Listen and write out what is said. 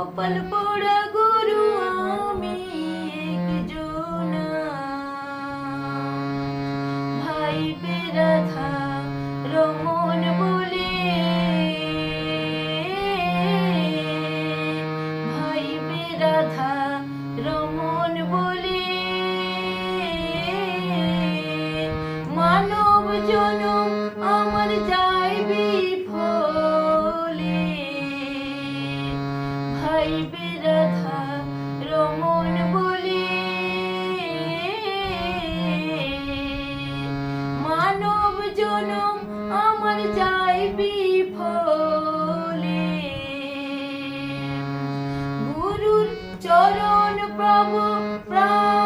কপাল পোড়া গুরু আমি একজনা। ভাই বেরাধা রমন বলে, ভাই বেরাধা রমন বলে, মানব জন চরণ প্রভু প্রাণ